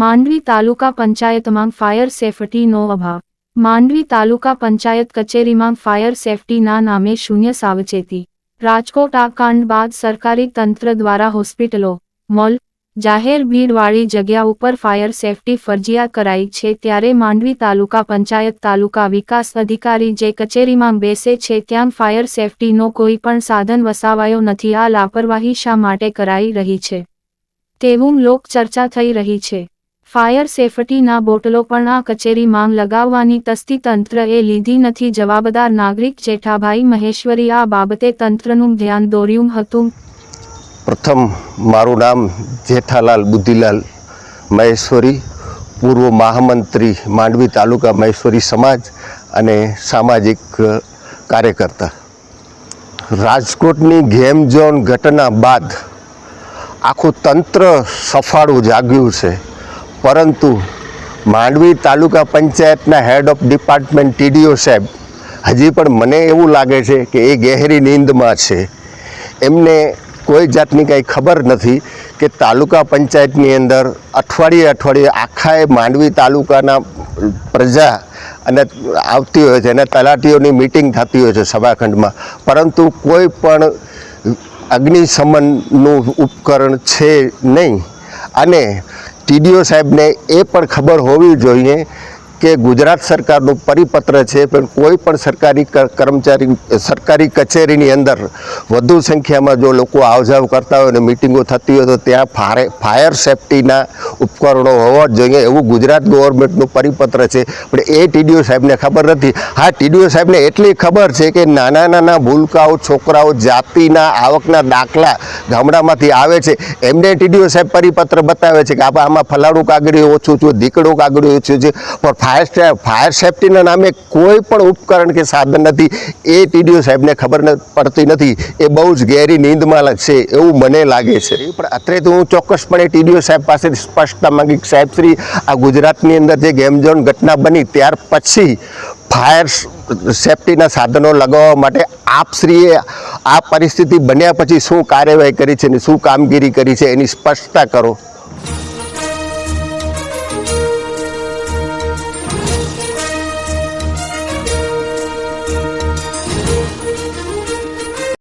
માંડવી તાલુકા પંચાયતમાં ફાયર સેફટીનો અભાવ. માંડવી તાલુકા પંચાયત કચેરીમાં ફાયર સેફટીના નામે શૂન્ય સાવચેતી. રાજકોટ આ કાંડ બાદ સરકારી તંત્ર દ્વારા હોસ્પિટલો, મોલ, જાહેર ભીડવાળી જગ્યા ઉપર ફાયર સેફટી ફરજિયાત કરાઈ છે ત્યારે માંડવી તાલુકા પંચાયત તાલુકા વિકાસ અધિકારી જે કચેરીમાં બેસે છે ત્યાં ફાયર સેફટીનો કોઈ પણ સાધન વસાવાયો નથી. આ લાપરવાહી શા માટે કરાઈ રહી છે? તેવું લોક ચર્ચા થઈ રહી છે. ફાયર સેફટીના બોટલો પણ આ કચેરી માંગ લગાવવાની તસ્તી તંત્રએ લીધી નથી. જવાબદાર નાગરિક જેઠાભાઈ મહેશ્વરી આ બાબતે તંત્રનું ધ્યાન દોર્યું હતું. પ્રથમ, મારું નામ જેઠાલાલ બુદ્ધિલાલ મહેશ્વરી, પૂર્વ મહામંત્રી, માંડવી તાલુકા મહેશ્વરી સમાજ અને સામાજિક કાર્યકર્તા. રાજકોટની ગેમ ઝોન ઘટના બાદ આખું તંત્ર સફાળું જાગ્યું છે. પરંતુ માંડવી તાલુકા પંચાયતના હેડ ઓફ ડિપાર્ટમેન્ટ ટીડીઓ સાહેબ, હજી પણ મને એવું લાગે છે કે એ ગહેરી નીંદમાં છે. એમને કોઈ જાતની કાંઈ ખબર નથી કે તાલુકા પંચાયતની અંદર અઠવાડિયે અઠવાડિયે આખાએ માંડવી તાલુકાના પ્રજા અને આવતી હોય છે અને તલાટીઓની મિટિંગ થતી હોય છે સભાખંડમાં. પરંતુ કોઈ પણ અગ્નિશમનનું ઉપકરણ છે નહીં. અને ટીડીઓ સાહેબને એ પણ ખબર હોવી જોઈએ કે ગુજરાત સરકારનું પરિપત્ર છે, પણ કોઈ પણ સરકારી કર્મચારી, સરકારી કચેરીની અંદર વધુ સંખ્યામાં જો લોકો આવજાવ કરતા હોય અને મિટિંગો થતી હોય તો ત્યાં ફારે, ફાયર સેફટીના ઉપકરણો હોવા જોઈએ એવું ગુજરાત ગવર્મેન્ટનું પરિપત્ર છે. પણ એ ટીડીઓ સાહેબને ખબર નથી. હા, ટીડીઓ સાહેબને એટલી ખબર છે કે નાના નાના ભૂલકાઓ છોકરાઓ જાતિના આવકના દાખલા ગામડામાંથી આવે છે. એમને ટીડીઓ સાહેબ પરિપત્ર બતાવે છે કે આમાં ફલાણું કાગળિયું ઓછું છે દીકડું કાગળિયું ઓછું છે પણ ફાયર ફાયર સેફટીના નામે કોઈ પણ ઉપકરણ કે સાધન નથી. એ ટીડીઓ સાહેબને ખબર પડતી નથી. એ બહુ જ ગેરી નીંદમાં છે એવું મને લાગે છે. પણ અત્યારે તો હું ચોક્કસપણે ટીડીઓ સાહેબ પાસેથી સ્પષ્ટતા માંગી સાહેબ શ્રી, આ ગુજરાતની અંદર જે ગેમ ઝોન ઘટના બની ત્યાર પછી ફાયર સેફટીના સાધનો લગાવવા માટે આપશ્રીએ આ પરિસ્થિતિ બન્યા પછી શું કાર્યવાહી કરી છે અને શું કામગીરી કરી છે એની સ્પષ્ટતા કરો.